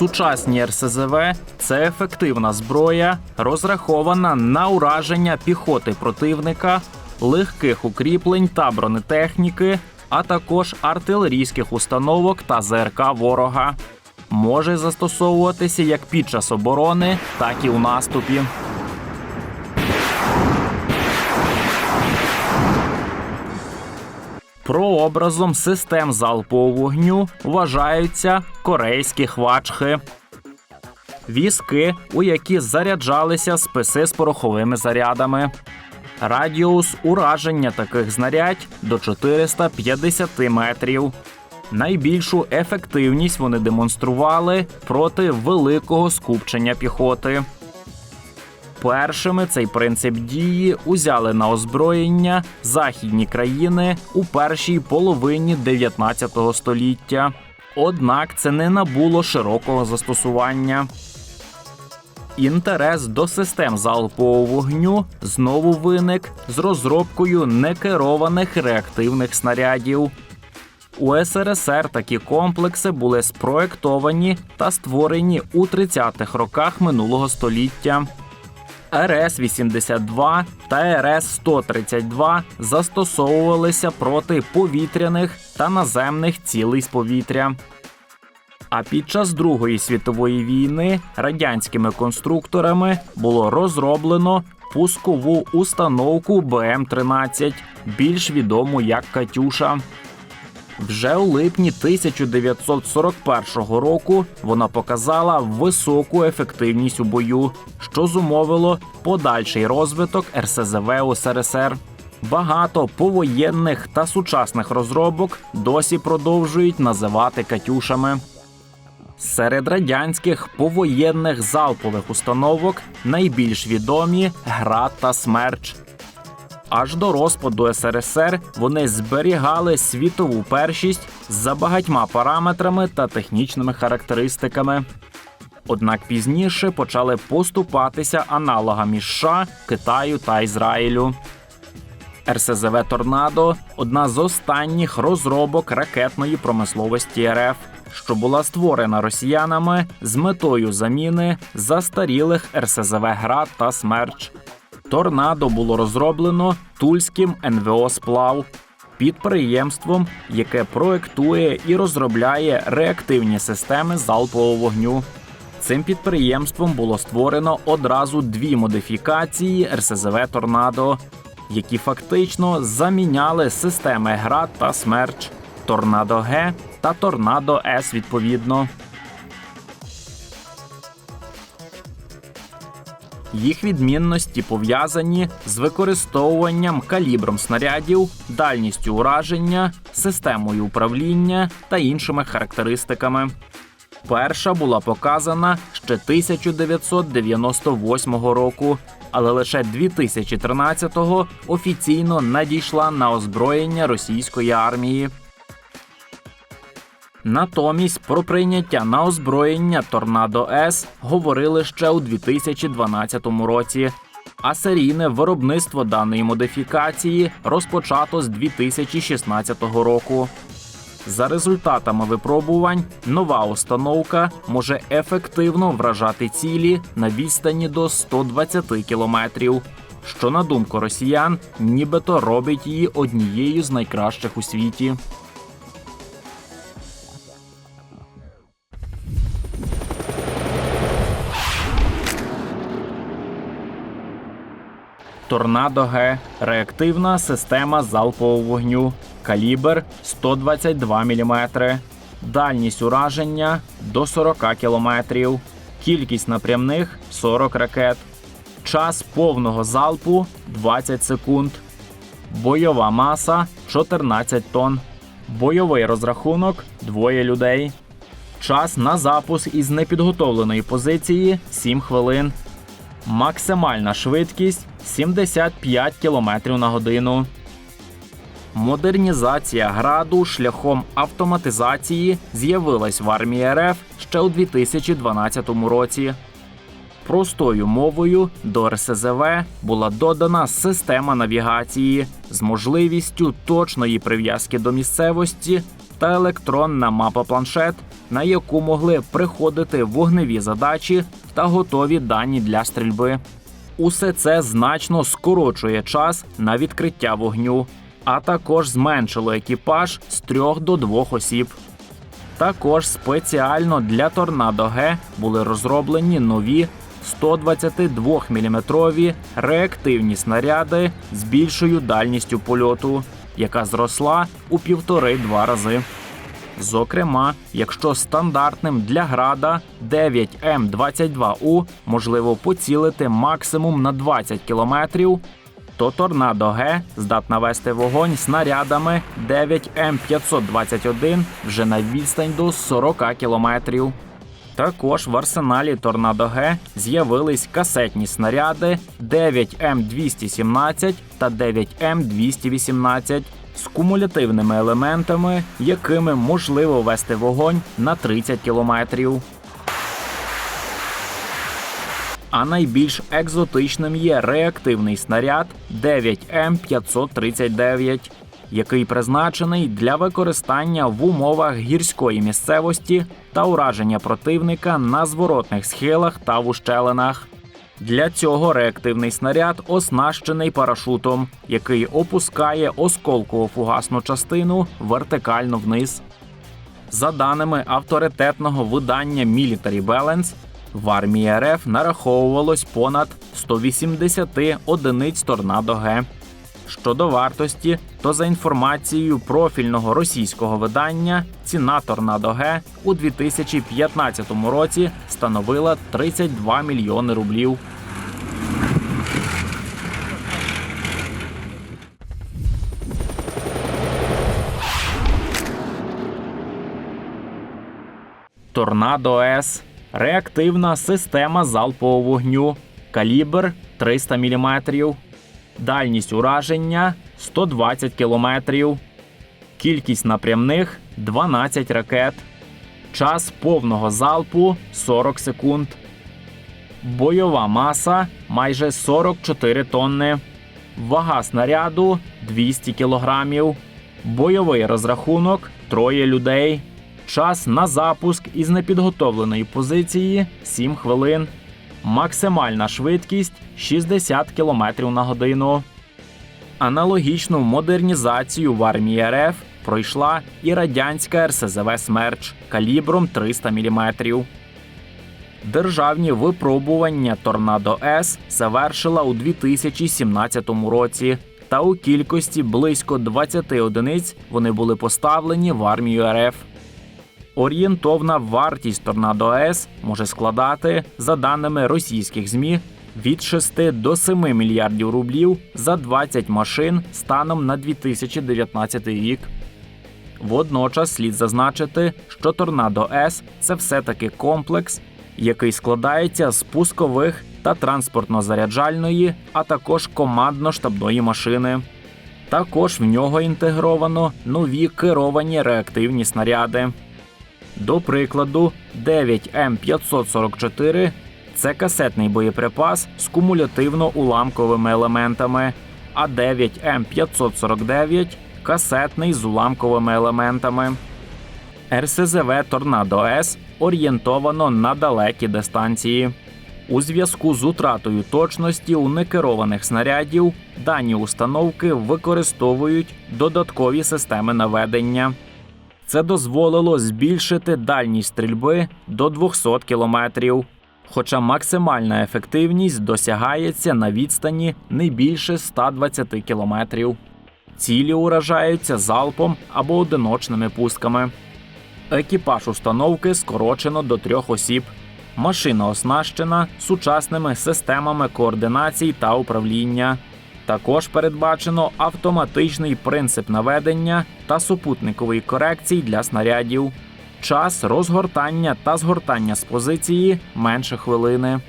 Сучасні РСЗВ це ефективна зброя, розрахована на ураження піхоти противника, легких укріплень та бронетехніки, а також артилерійських установок та ЗРК ворога. Може застосовуватися як під час оборони, так і у наступі. Прообразом систем залпового вогню вважаються корейські хвачхи. Візки, у які заряджалися списи з пороховими зарядами. Радіус ураження таких знарядь до 450 метрів. Найбільшу ефективність вони демонстрували проти великого скупчення піхоти. Першими цей принцип дії узяли на озброєння західні країни у першій половині 19 століття. Однак це не набуло широкого застосування. Інтерес до систем залпового вогню знову виник з розробкою некерованих реактивних снарядів. У СРСР такі комплекси були спроектовані та створені у 30-х роках минулого століття. РС-82 та РС-132 застосовувалися проти повітряних та наземних цілей з повітря. А під час Другої світової війни радянськими конструкторами було розроблено пускову установку БМ-13, більш відому як Катюша. Вже у липні 1941 року вона показала високу ефективність у бою, що зумовило подальший розвиток РСЗВ у СРСР. Багато повоєнних та сучасних розробок досі продовжують називати Катюшами. Серед радянських повоєнних залпових установок найбільш відомі ГРАД та Смерч. Аж до розпаду СРСР вони зберігали світову першість за багатьма параметрами та технічними характеристиками. Однак пізніше почали поступатися аналогами США, Китаю та Ізраїлю. РСЗВ Торнадо одна з останніх розробок ракетної промисловості РФ, що була створена росіянами з метою заміни застарілих РСЗВ Град та Смерч. Торнадо було розроблено тульським НВО Сплав підприємством, яке проектує і розробляє реактивні системи залпового вогню. Цим підприємством було створено одразу дві модифікації РСЗВ Торнадо, які фактично заміняли системи ГРАД та Смерч, Торнадо Г та Торнадо С відповідно. Їх відмінності пов'язані з використовуванням калібром снарядів, дальністю ураження, системою управління та іншими характеристиками. Перша була показана ще 1998 року, але лише 2013-го офіційно надійшла на озброєння російської армії. Натомість про прийняття на озброєння Торнадо С говорили ще у 2012 році. А серійне виробництво даної модифікації розпочато з 2016 року. За результатами випробувань, нова установка може ефективно вражати цілі на відстані до 120 кілометрів, що, на думку росіян, нібито робить її однією з найкращих у світі. Торнадо Г реактивна система залпового вогню, калібр 122 мм, дальність ураження до 40 км, кількість напрямних 40 ракет, час повного залпу 20 секунд, бойова маса 14 тонн, бойовий розрахунок двоє людей. Час на запуск із непідготовленої позиції 7 хвилин. Максимальна швидкість 75 км на годину. Модернізація граду шляхом автоматизації з'явилась в армії РФ ще у 2012 році. Простою мовою до РСЗВ була додана система навігації з можливістю точної прив'язки до місцевості та електронна мапа планшет, на яку могли приходити вогневі задачі та готові дані для стрільби. Усе це значно скорочує час на відкриття вогню, а також зменшило екіпаж з трьох до двох осіб. Також спеціально для Торнадо Г були розроблені нові 122 мм реактивні снаряди з більшою дальністю польоту, яка зросла у півтори-два рази. Зокрема, якщо стандартним для града 9М22У можливо поцілити максимум на 20 кілометрів, то Торнадо Г здатна вести вогонь снарядами 9М521 вже на відстань до 40 кілометрів. Також в арсеналі Торнадо Г з'явились касетні снаряди 9М217 та 9М218 з кумулятивними елементами, якими можливо вести вогонь на 30 кілометрів. А найбільш екзотичним є реактивний снаряд 9М539, який призначений для використання в умовах гірської місцевості та ураження противника на зворотних схилах та в ущелинах. Для цього реактивний снаряд оснащений парашутом, який опускає осколково фугасну частину вертикально вниз. За даними авторитетного видання Military Balance, в армії РФ нараховувалось понад 180 одиниць торнадо Г. Щодо вартості, то за інформацією профільного російського видання, ціна торнадо Г у 2015 році становила 32 мільйони рублів. Торнадо С реактивна система залпового вогню, калібр 300 мм, дальність ураження 120 км, кількість напрямних 12 ракет, час повного залпу 40 секунд, бойова маса майже 44 тонни, вага снаряду 200 кг, бойовий розрахунок троє людей. Час на запуск із непідготовленої позиції 7 хвилин. Максимальна швидкість 60 км на годину. Аналогічну модернізацію в армії РФ пройшла і радянська РСЗВ Смерч калібром 300 мм. Державні випробування Торнадо С завершила у 2017 році. Та у кількості близько 20 одиниць вони були поставлені в армію РФ. Орієнтовна вартість Торнадо С може складати, за даними російських ЗМІ, від 6 до 7 мільярдів рублів за 20 машин станом на 2019 рік. Водночас слід зазначити, що Торнадо С це все-таки комплекс, який складається з пускових та транспортно-заряджальної, а також командно-штабної машини. Також в нього інтегровано нові керовані реактивні снаряди. До прикладу, 9М544 це касетний боєприпас з кумулятивно-уламковими елементами, а 9М549 касетний з уламковими елементами. РСЗВ Торнадо С орієнтовано на далекі дистанції. У зв'язку з утратою точності у некерованих снарядів дані установки використовують додаткові системи наведення. Це дозволило збільшити дальність стрільби до 200 кілометрів. Хоча максимальна ефективність досягається на відстані не більше 120 кілометрів. Цілі уражаються залпом або одиночними пусками. Екіпаж установки скорочено до трьох осіб. Машина оснащена сучасними системами координацій та управління. Також передбачено автоматичний принцип наведення та супутникової корекції для снарядів. Час розгортання та згортання з позиції менше хвилини.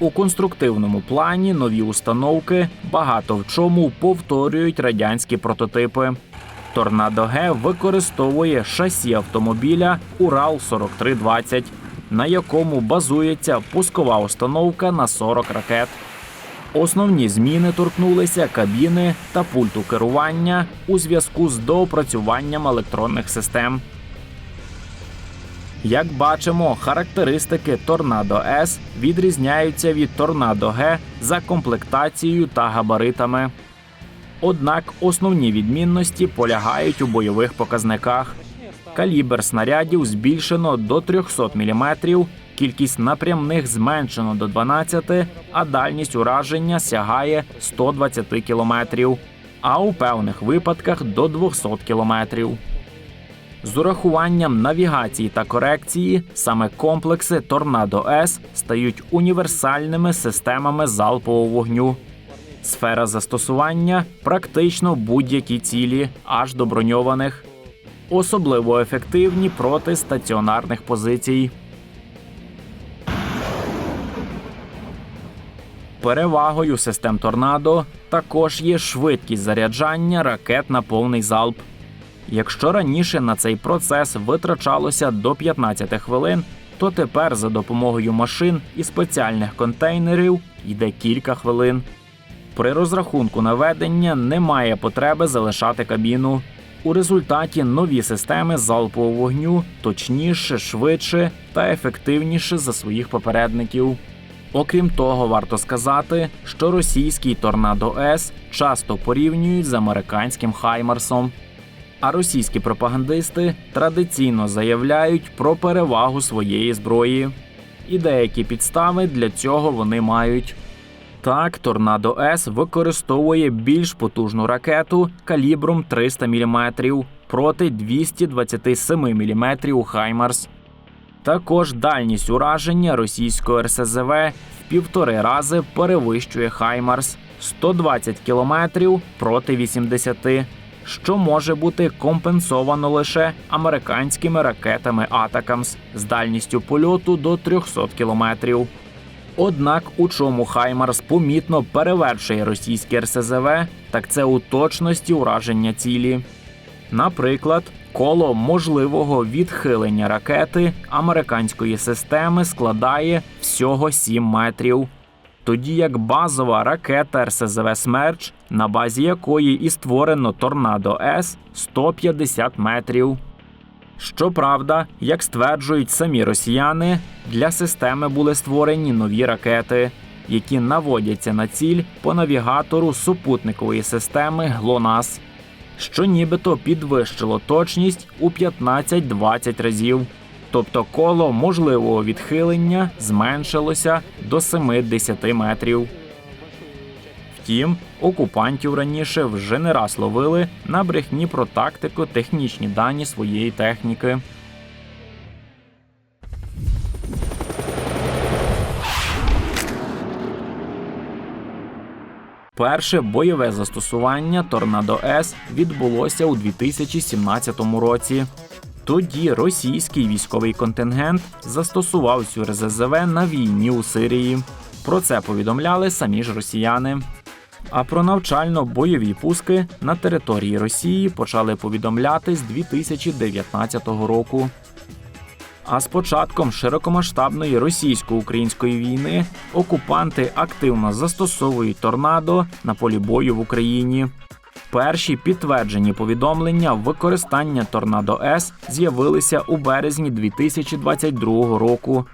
У конструктивному плані нові установки багато в чому повторюють радянські прототипи. Торнадо Г використовує шасі автомобіля Урал 4320, на якому базується пускова установка на 40 ракет. Основні зміни торкнулися кабіни та пульту керування у зв'язку з доопрацюванням електронних систем. Як бачимо, характеристики Торнадо С відрізняються від Торнадо Г за комплектацією та габаритами. Однак основні відмінності полягають у бойових показниках. Калібр снарядів збільшено до 300 мм, кількість напрямних зменшено до 12, а дальність ураження сягає 120 км, а у певних випадках до 200 км. З урахуванням навігації та корекції саме комплекси Торнадо С стають універсальними системами залпового вогню. Сфера застосування практично будь-які цілі, аж до броньованих, особливо ефективні проти стаціонарних позицій. Перевагою систем торнадо також є швидкість заряджання ракет на повний залп. Якщо раніше на цей процес витрачалося до 15 хвилин, то тепер за допомогою машин і спеціальних контейнерів йде кілька хвилин. При розрахунку наведення немає потреби залишати кабіну. У результаті нові системи залпового вогню точніше, швидше та ефективніше за своїх попередників. Окрім того, варто сказати, що російський Торнадо С часто порівнюють з американським Хаймарсом. А російські пропагандисти традиційно заявляють про перевагу своєї зброї. І деякі підстави для цього вони мають. Так, Торнадо С використовує більш потужну ракету калібром 300 мм проти 227 мм Хаймарс. Також дальність ураження російського РСЗВ в півтори рази перевищує Хаймарс 120 км проти 80, що може бути компенсовано лише американськими ракетами Атакамс з дальністю польоту до 300 км. Однак у чому Хаймарс помітно перевершує російське РСЗВ, так це у точності ураження цілі. Наприклад, коло можливого відхилення ракети американської системи складає всього 7 метрів. Тоді як базова ракета РСЗВ Смерч, на базі якої і створено Торнадо С 150 метрів. Щоправда, як стверджують самі росіяни, для системи були створені нові ракети, які наводяться на ціль по навігатору супутникової системи ГЛОНАС, що нібито підвищило точність у 15-20 разів. Тобто коло можливого відхилення зменшилося до 70 метрів. Втім, окупантів раніше вже не раз ловили на брехні про тактику технічні дані своєї техніки. Перше бойове застосування Торнадо С відбулося у 2017 році. Тоді російський військовий контингент застосував цю РЗЗВ на війні у Сирії. Про це повідомляли самі ж росіяни. А про навчально-бойові пуски на території Росії почали повідомляти з 2019 року. А з початком широкомасштабної російсько-української війни окупанти активно застосовують торнадо на полі бою в Україні. Перші підтверджені повідомлення використання Торнадо С з'явилися у березні 2022 року.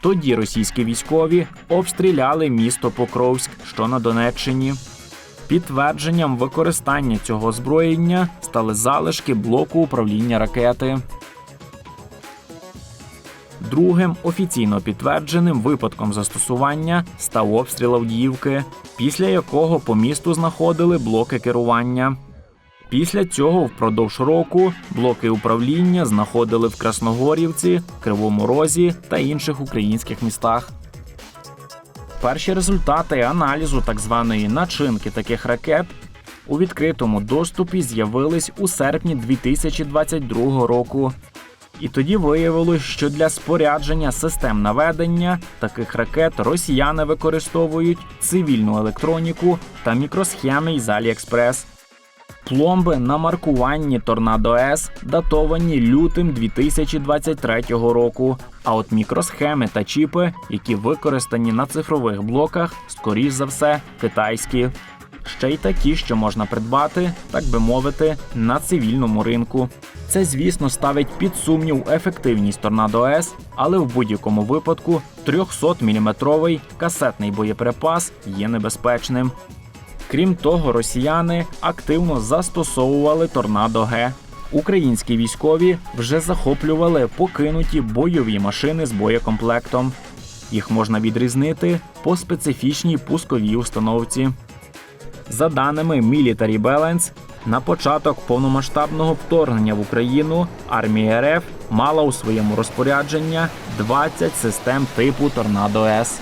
Тоді російські військові обстріляли місто Покровськ, що на Донеччині. Підтвердженням використання цього озброєння стали залишки блоку управління ракети. Другим офіційно підтвердженим випадком застосування став обстріл Авдіївки, після якого по місту знаходили блоки керування. Після цього впродовж року блоки управління знаходили в Красногорівці, Кривому Розі та інших українських містах. Перші результати аналізу так званої начинки таких ракет у відкритому доступі з'явились у серпні 2022 року. І тоді виявилось, що для спорядження систем наведення таких ракет росіяни використовують цивільну електроніку та мікросхеми із AliExpress. Пломби на маркуванні Торнадо С датовані лютим 2023 року. А от мікросхеми та чіпи, які використані на цифрових блоках, скоріш за все, китайські. Ще й такі, що можна придбати, так би мовити, на цивільному ринку. Це, звісно, ставить під сумнів ефективність Торнадо С, але в будь-якому випадку 300-мм касетний боєприпас є небезпечним. Крім того, росіяни активно застосовували Торнадо Г. Українські військові вже захоплювали покинуті бойові машини з боєкомплектом. Їх можна відрізнити по специфічній пусковій установці. За даними Military Balance, на початок повномасштабного вторгнення в Україну армія РФ мала у своєму розпорядженні 20 систем типу Торнадо С.